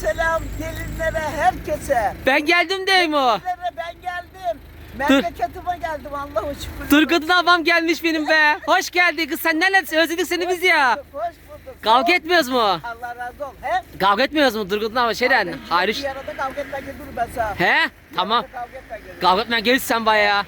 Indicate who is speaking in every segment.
Speaker 1: selam gelinlere, herkese.
Speaker 2: Ben geldim değil mi o?
Speaker 1: Gelinlere ben geldim. Memleketime geldim Allah'a şükür.
Speaker 2: Turgut'un abam gelmiş benim be. Hoş geldin kız sen neredesin? Özledik seni biz ya.
Speaker 1: Hoş bulduk.
Speaker 2: Kavga etmiyoruz mu?
Speaker 1: Allah razı ol. He?
Speaker 2: Kavga etmiyoruz mu Turgut'un abam şeyden? Hayır.
Speaker 1: Bir arada kavga etme dur ben sana.
Speaker 2: He? Tamam.
Speaker 1: Kavga etme gelirim.
Speaker 2: Kavga etmeye gelirsin sen bayağı.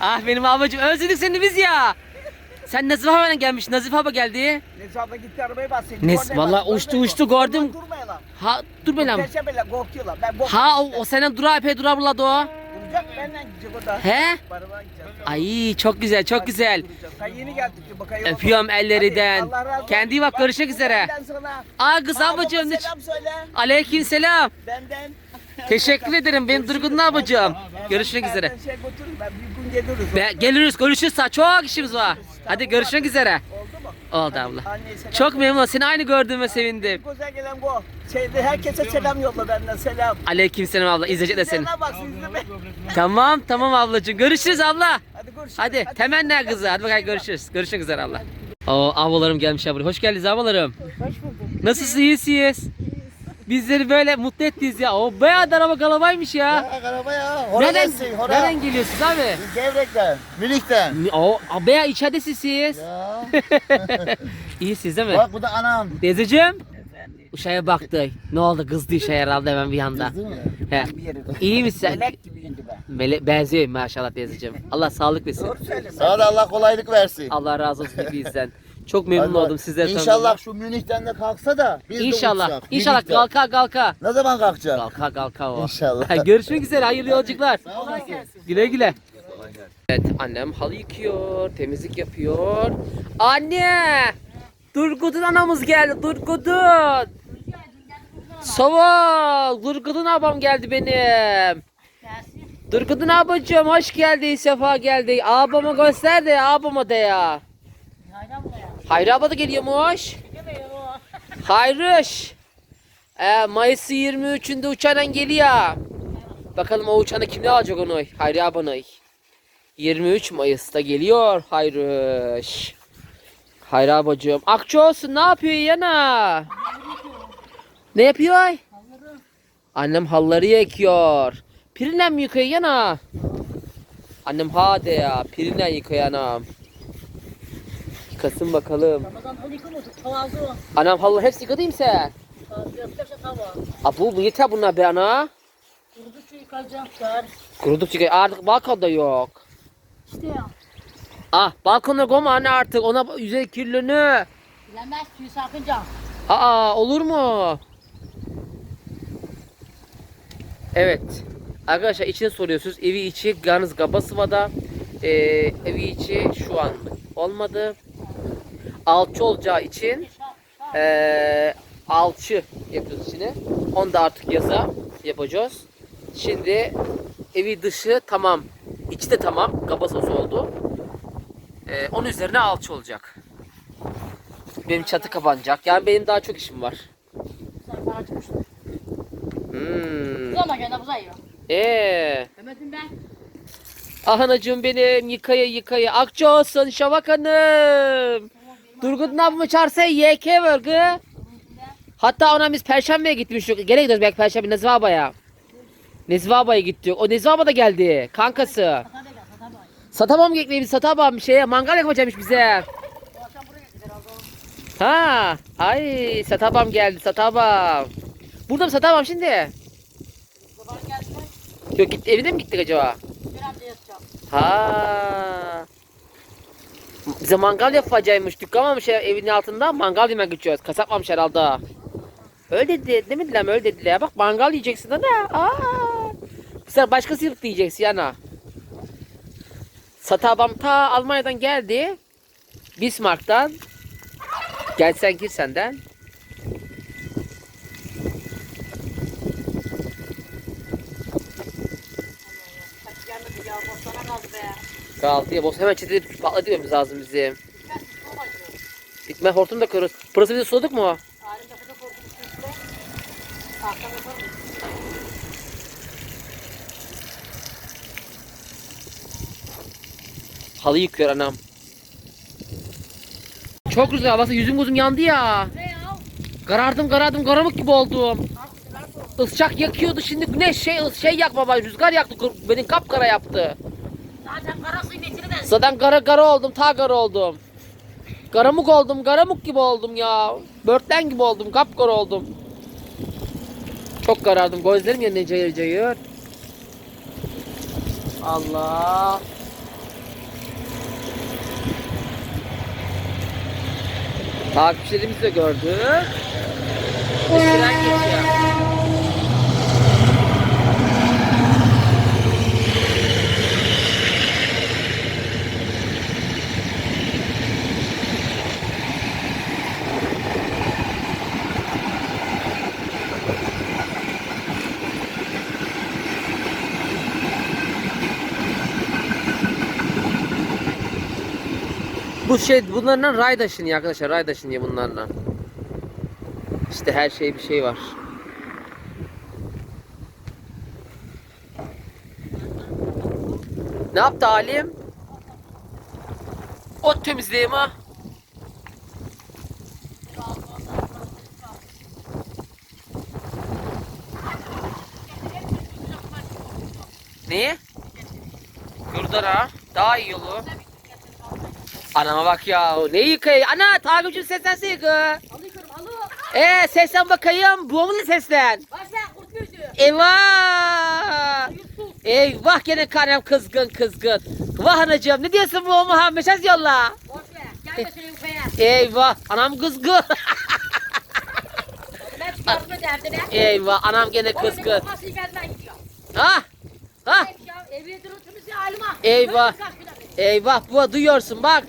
Speaker 2: Ah benim abacım özledik seni biz ya. Sen Nazif ablayla gelmiş. Nazif abla geldi.
Speaker 1: Neyse abla gitti arabayı bastı.
Speaker 2: Nes- vallahi uçtu, uçtu, gördüm.
Speaker 1: Durmayın lan.
Speaker 2: Ha dur benim.
Speaker 1: Perşembeyle korkuyorlar. Ben bok.
Speaker 2: Ha o, o senden dura epey dura buladı o.
Speaker 1: Duracak benden gidecek o da.
Speaker 2: He?
Speaker 1: Barıma gideceğiz.
Speaker 2: Ay çok güzel çok güzel.
Speaker 1: Sen yeni geldik ki bakayım.
Speaker 2: Öpüyorum ellerinden.
Speaker 1: Hadi, Allah razı olsun.
Speaker 2: Kendi bak görüşmek üzere.
Speaker 1: Benden sana.
Speaker 2: Aa kız
Speaker 1: Babama
Speaker 2: abacığım.
Speaker 1: Selam söyle.
Speaker 2: Aleyküm selam.
Speaker 1: Benden.
Speaker 2: Teşekkür ederim. Benim Durgun abacığım. Görüşmek üzere.
Speaker 1: Ben şey götürürüm. Ben bir geliriz.
Speaker 2: Be, geliriz görüşürüz. Çok işimiz var. Hadi görüşmek üzere.
Speaker 1: Oldu mu?
Speaker 2: Oldu abla. Çok memnun oldum. Seni aynı gördüğüme sevindim.
Speaker 1: Güzel gelen bu. Şeyde herkese selam yolla benden selam.
Speaker 2: Aleyküm selam abla. Seni.
Speaker 1: Siz de be.
Speaker 2: Tamam tamam ablacığım. Görüşürüz abla.
Speaker 1: Hadi görüşürüz.
Speaker 2: Hadi temenni kızı. Hadi bakalım görüşürüz. Görüşmek üzere abla. Oo ablalarım gelmiş abla. Hoş geldiniz ablalarım.
Speaker 1: Hoş bulduk.
Speaker 2: Nasılsınız? İyisiniz? Bizleri böyle mutlu ettiniz ya. O bayağı da araba kalabaymış ya.
Speaker 3: Ya araba ya.
Speaker 2: Nereden,
Speaker 3: Horadesin, hora.
Speaker 2: nereden geliyorsunuz abi?
Speaker 3: Gevrekten, Milik'ten.
Speaker 2: O bayağı içeridesiniz siz.
Speaker 3: Ya.
Speaker 2: İyisiniz değil mi?
Speaker 3: Bak bu da anam.
Speaker 2: Teyzeciğim. Uşaya baktı. Ne oldu kızdı uşaya herhalde hemen bir anda.
Speaker 3: Değil mi?
Speaker 2: He. İyi misin?
Speaker 1: Melek gibiydi be.
Speaker 2: Mele benziyor maşallah teyzeciğim. Allah sağlık versin.
Speaker 1: Doğru.
Speaker 3: Sana da Allah kolaylık versin.
Speaker 2: Allah razı olsun hepinizden. Çok memnun
Speaker 3: Hadi
Speaker 2: oldum sizleri
Speaker 3: İnşallah şu Münih'ten de kalksa da biz de
Speaker 2: İnşallah.
Speaker 3: uçsak.
Speaker 2: İnşallah kalka kalka.
Speaker 3: Ne zaman kalkacak?
Speaker 2: Kalka kalka o.
Speaker 3: İnşallah.
Speaker 2: Görüşmek üzere. Hayırlı yolculuklar. Güle güle. Evet annem halı yıkıyor, temizlik yapıyor. Anne! Durgut'un anamız geldi. Durgut'un. Sava, Durgut'un abam geldi benim. Durgut'un abacığım hoş geldin, sefa geldi. Abama göster de abama de ya. Hayri abla da geliyormuş. Hayrış. Ee, Mayıs 23'ünde uçağla geliyor. Bakalım o uçağına kimle alacak onu? Hayri abanay. 23 Mayıs'ta geliyor Hayrış. Hayri abacığım. Akçı olsun ne yapıyor yana? Ne yapıyor? Annem halları yıkıyor. Pirinle mi yıkıyor yana? Annem hadi ya. Pirinle yıkıyor anam. Yıkasın bakalım.
Speaker 4: Ramazan halı yıkamadık. Tavazı o.
Speaker 2: Anam halı hepsi yıkadıyım sen.
Speaker 4: Tavazı yapacaksa tava.
Speaker 2: Aa, bu, yeter bunlar be ana.
Speaker 4: Kurudu şu yıkayacaklar.
Speaker 2: Kurudukça artık balkonda yok.
Speaker 4: İşte ya.
Speaker 2: Ah balkona koyma anne artık ona yüzey kirlenir.
Speaker 4: Bilemez suyu sarkınca.
Speaker 2: Aa olur mu? Evet. Arkadaşlar içini soruyorsunuz. Evi içi yalnız Gabasıva'da. Ee, evi içi şu an olmadı. Alçı olacağı için ee, alçı yapıyoruz içine. Onu da artık yaza yapacağız. Şimdi evi dışı tamam. İçi de tamam. Gabasası oldu. Ee, onun üzerine alçı olacak. Benim çatı kapanacak. Yani benim daha çok işim var. Hmm.
Speaker 4: Ama gene.
Speaker 2: Ee,
Speaker 4: ben.
Speaker 2: ah anacığım benim yıkaya yıkaya. Akça olsun Şavak Hanım. Durgun abimı çağırsa YK var kı. Hatta ona biz Perşembe'ye gitmiştik. Gene gidiyoruz belki Perşembe Nezih abaya. Nezih abaya gittik. O Nezih abla da geldi. Kankası.
Speaker 4: Sata da gel. Sata da.
Speaker 2: Satabam gekmeyi biz satabam şeye mangal yakacakmış bize. Ha, ay satabam geldi satabam. Burada mı satabam şimdi? Yok gitti evine mi gittik acaba? Ha. Bize mangal yapacakmış. Dükkan varmış evin altında. Mangal yemek geçiyoruz. Kasap varmış herhalde. Öyle dedi. Demediler mi? Öyle dediler. Bak mangal yiyeceksin de. Aa. Sefer başkası yırttı yiyeceksin yana. Satabam ta Almanya'dan geldi. Bismarck'tan. Gelsen gir senden. Kahvaltıya boz. Hemen çetede patlatmamız lazım bizim.
Speaker 4: Ben su acıyor.
Speaker 2: Bitme hortum da kırıyoruz. Burası bir de suladık
Speaker 4: bakalım.
Speaker 2: Halı yıkıyor anam. Çok güzel havası yüzüm gözüm yandı ya.
Speaker 4: Ne ya?
Speaker 2: Karardım karardım karamık gibi oldum. Isçak yakıyordu şimdi güneş şey şey yakma bak rüzgar yaktı Kır- beni kapkara yaptı.
Speaker 4: Zaten kara kıymetini ben.
Speaker 2: Zaten kara kara oldum ta kara oldum. Garamuk oldum garamuk gibi oldum ya. Börtlen gibi oldum kapkara oldum. Çok karardım gözlerim yerine cayır cayır. Allah. Takipçilerimizi de gördük. Bir Bu şey bunlarla ray taşınıyor arkadaşlar. Ray taşınıyor bunlarla. İşte her şey bir şey var. Ne yaptı Halim? Ot temizleyeyim ha. Ne? Kırdara. Daha iyi yolu. Anama bak ya. Ne yıkayı? Ana takipçim seslense yıkı.
Speaker 4: Alıyorum alı.
Speaker 2: Ee seslen bakayım. Bu mu seslen?
Speaker 4: Başla kurt gözü.
Speaker 2: Eyvah. Eyvah gene karem kızgın kızgın. Vah anacığım ne diyorsun bu Muhammed? Mesaj yolla.
Speaker 4: Boş ver. Gelme şöyle yufaya.
Speaker 2: Eyvah anam kızgın.
Speaker 4: Ben çıkartma derdine.
Speaker 2: Eyvah anam gene kızgın.
Speaker 4: Gelmeye gidiyor.
Speaker 2: Ha? Ha?
Speaker 4: Evine durursunuz ya halima.
Speaker 2: Eyvah. Eyvah bu duyuyorsun bak.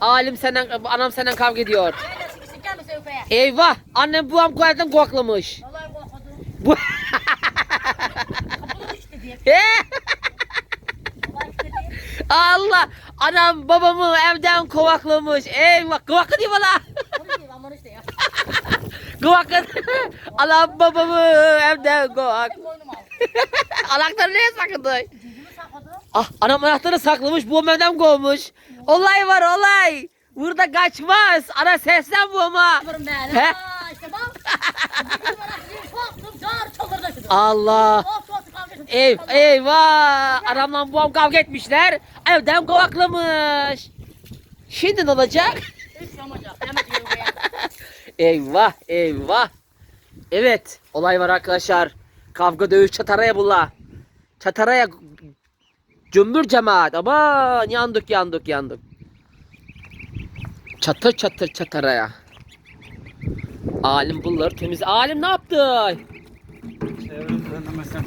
Speaker 2: Alim senden anam senden kavga ediyor. Eyvah annem buam kuardan koklamış.
Speaker 4: Vallahi korkudum.
Speaker 2: Bu. Allah anam babamı evden kovaklamış. Eyvah kovaklı değil
Speaker 4: ya.
Speaker 2: Kovaklı. Anam babamı evden kovak. Anahtarı neye
Speaker 4: sakladım.
Speaker 2: Ah anam anahtarı saklamış bu evden kovmuş. Olay var olay. Burada kaçmaz. Ana seslen bu ama. He? Allah. Ev, eyvah. Anamla babam kavga etmişler. Evden kovaklamış. Şimdi ne olacak? Eyvah eyvah. Evet olay var arkadaşlar. Kavga dövüş çataraya bulla. Çataraya cümbür cemaat. Aman yandık yandık yandık. Çatır çatır çataraya. Alim bunları temiz. Alim ne yaptı?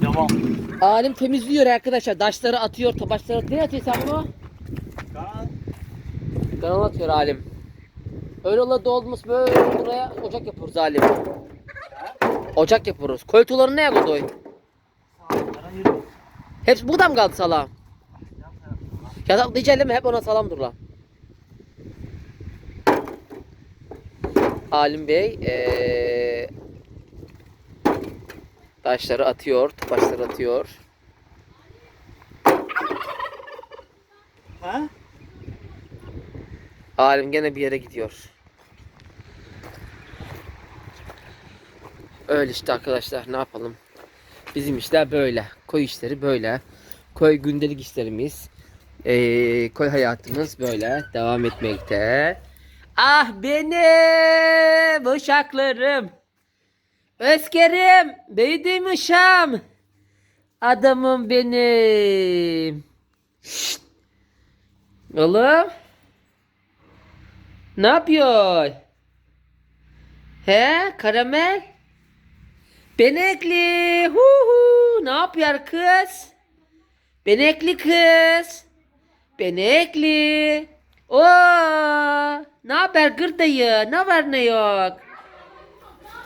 Speaker 5: Devam.
Speaker 2: Alim temizliyor arkadaşlar. Taşları atıyor, tabaşları. Ne atıyor sen bunu?
Speaker 5: Kaan,
Speaker 2: Kanal atıyor Alim. Öyle ola dolmuş böyle buraya ocak yapıyoruz Alim. Ocak yapıyoruz. Koydu?
Speaker 5: ara yürü.
Speaker 2: Hepsi burada mı kaldı salam? Ya da diyeceğim hep ona salam dur lan. Alim Bey eee taşları atıyor, taşları atıyor.
Speaker 5: Ha?
Speaker 2: Alim gene bir yere gidiyor. Öyle işte arkadaşlar ne yapalım. Bizim işler böyle. Koy işleri böyle. Koy gündelik işlerimiz. Ee, koy hayatımız böyle devam etmekte. Ah benim uşaklarım. Özkerim, büyüdüm uşağım. Adamım benim. Şşt. Oğlum. Ne yapıyor? He karamel? Benekli. Hu hu. Ne yapıyor kız? Benekli kız. Benekli. Oo. Ne haber gırdayı? Ne var ne yok?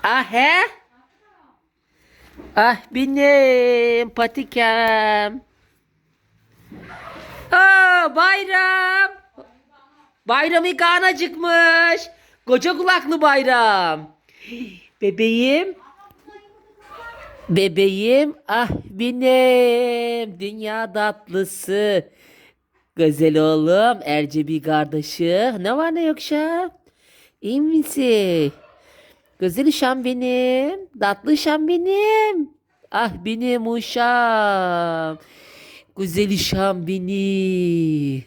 Speaker 2: Ah he? Ah benim patikem. Aa bayram. Bayram İkan acıkmış. Koca kulaklı bayram. Bebeğim. Bebeğim. Ah benim. Dünya tatlısı. Güzel oğlum. Ercebi kardeşi. Ne var ne yok şa? İyi misin? Güzel uşağım benim. Tatlı uşağım benim. Ah benim uşağım. Güzel uşağım benim.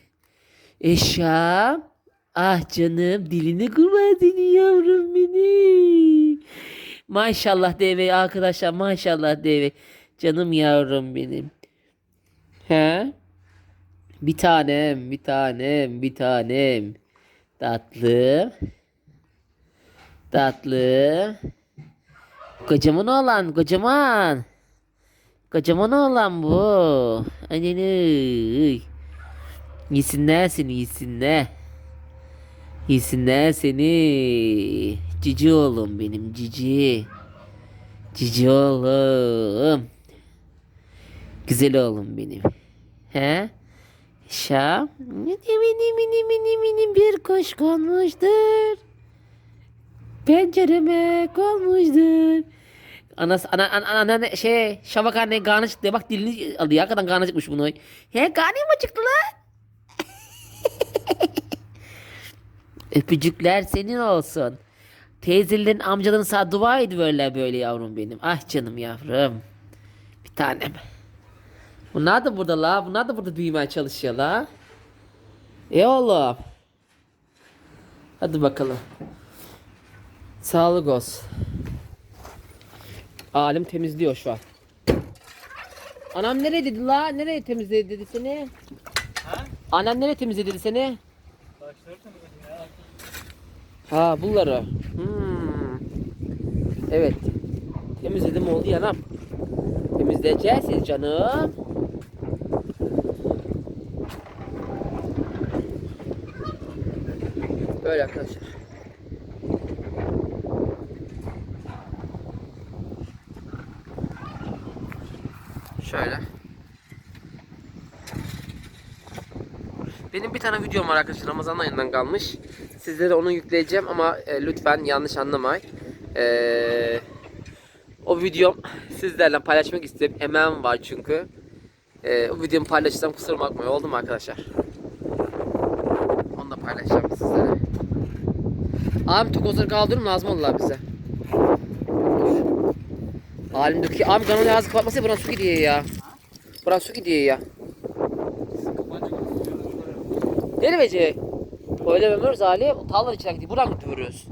Speaker 2: Eşam. Ah canım dilini kurban seni yavrum benim. Maşallah deve arkadaşlar maşallah deve. Canım yavrum benim. He? Bir tanem, bir tanem, bir tanem. Tatlı. Tatlı. Kocaman oğlan, kocaman. Kocaman oğlan bu. Anneni. Yesinler seni, yesinler. Yesinler seni. Cici oğlum benim, cici. Cici oğlum. Güzel oğlum benim. He? Şa? Mini mini mini mini bir kuş konmuştur. Pencereme konmuştur. Anas, ana, ana, ana, ana, şey, şafak anne karnı çıktı. Bak dilini alıyor. Hakikaten karnı çıkmış bunu. He karnı mı çıktı lan? Öpücükler senin olsun. Teyzelerin amcaların sağ dua böyle böyle yavrum benim. Ah canım yavrum. Bir tanem. Bunlar da burada la. Bunlar da burada büyümeye çalışıyor la. E oğlum. Hadi bakalım. Sağlık olsun. Alim temizliyor şu an. Anam nereye dedi la? Nereye temizledi dedi seni? Anam nereye temizledi dedi seni?
Speaker 5: Ya.
Speaker 2: Ha bunları. Hmm. Evet. Temizledim oldu yanam. Temizleyeceğiz canım. Böyle arkadaşlar. Şöyle. Benim bir tane videom var arkadaşlar Ramazan ayından kalmış. Sizlere onu yükleyeceğim ama e, lütfen yanlış anlamayın. E, o videom sizlerle paylaşmak istedim. Emeğim var çünkü. E, o videomu paylaşırsam kusura bakmayın. Oldu mu arkadaşlar? Paylaşacağım sizlere. Abi tokozları kaldırın lazım oldular bize. Halim döküyor. Abi kanalı ağzı kapatmasa buran su gidiyor ya. Buran su gidiyor ya. Nereye bece? Öyle vermiyoruz Ali. Tarlanın içine gidiyor. Buradan götürüyoruz.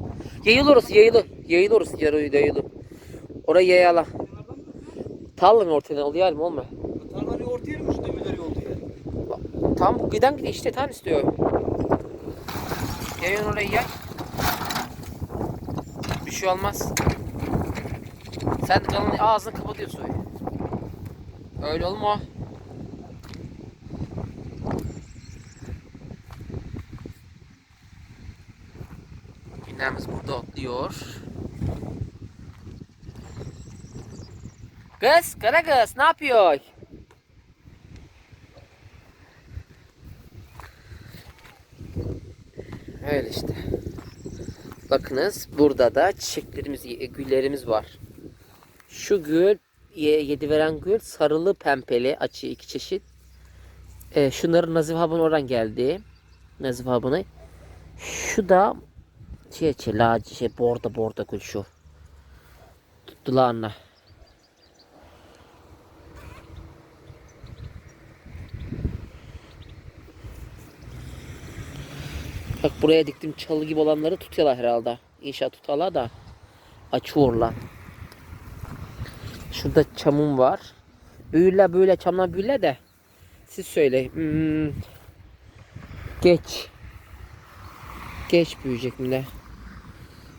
Speaker 2: Yayılı orası yayılı. Yayılı orası yarı yayılı. Orayı yayala. Tarlanın ortadan oluyor halim olma.
Speaker 5: Tarları ortaya yermiş demirleri oldu ya.
Speaker 2: Tam bu giden gidiyor işte tam istiyor. Yayın orayı yay. Bir şey olmaz. Sen kanalın ağzını kapatıyorsun. Öyle olma. Binemiz burada otluyor. Kız, kara kız ne yapıyor? Öyle işte. Bakınız burada da çiçeklerimiz, e, güllerimiz var. Şu gül, ye- yedi veren gül sarılı pembeli açı iki çeşit. Ee, şunların Nazif abone oradan geldi. Nazif abone. Şu da şey, şey, laci, şey, borda borda gül şu. Tuttular anne. Bak buraya diktim çalı gibi olanları tutuyorlar herhalde. İnşallah tutarlar da açıyorlar. Şurada çamım var. Büyürler böyle çamlar büyürler de. Siz söyleyin. Hmm. Geç. Geç büyüyecek mi de.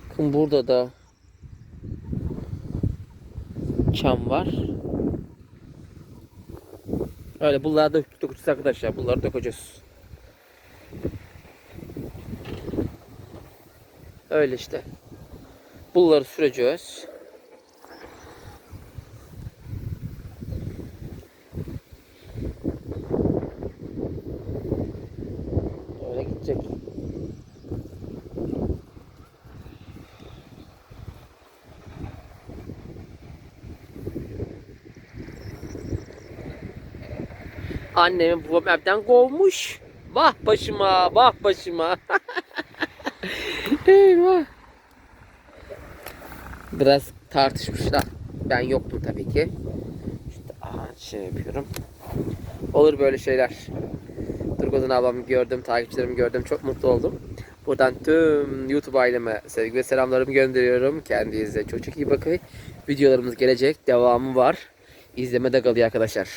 Speaker 2: Bakın burada da çam var. Öyle bunları da dökeceğiz arkadaşlar. Bunları dökeceğiz. Öyle işte. Bunları süreceğiz. Öyle gidecek. Annemi babam evden kovmuş. Vah başıma, vah başıma. Eyvah. Biraz tartışmışlar. Ben yoktum tabii ki. İşte aha, şey yapıyorum. Olur böyle şeyler. Turgut'un ablamı gördüm, takipçilerimi gördüm. Çok mutlu oldum. Buradan tüm YouTube aileme sevgi ve selamlarımı gönderiyorum. Kendinize çok çok iyi bakın. Videolarımız gelecek. Devamı var. İzlemede kalıyor arkadaşlar.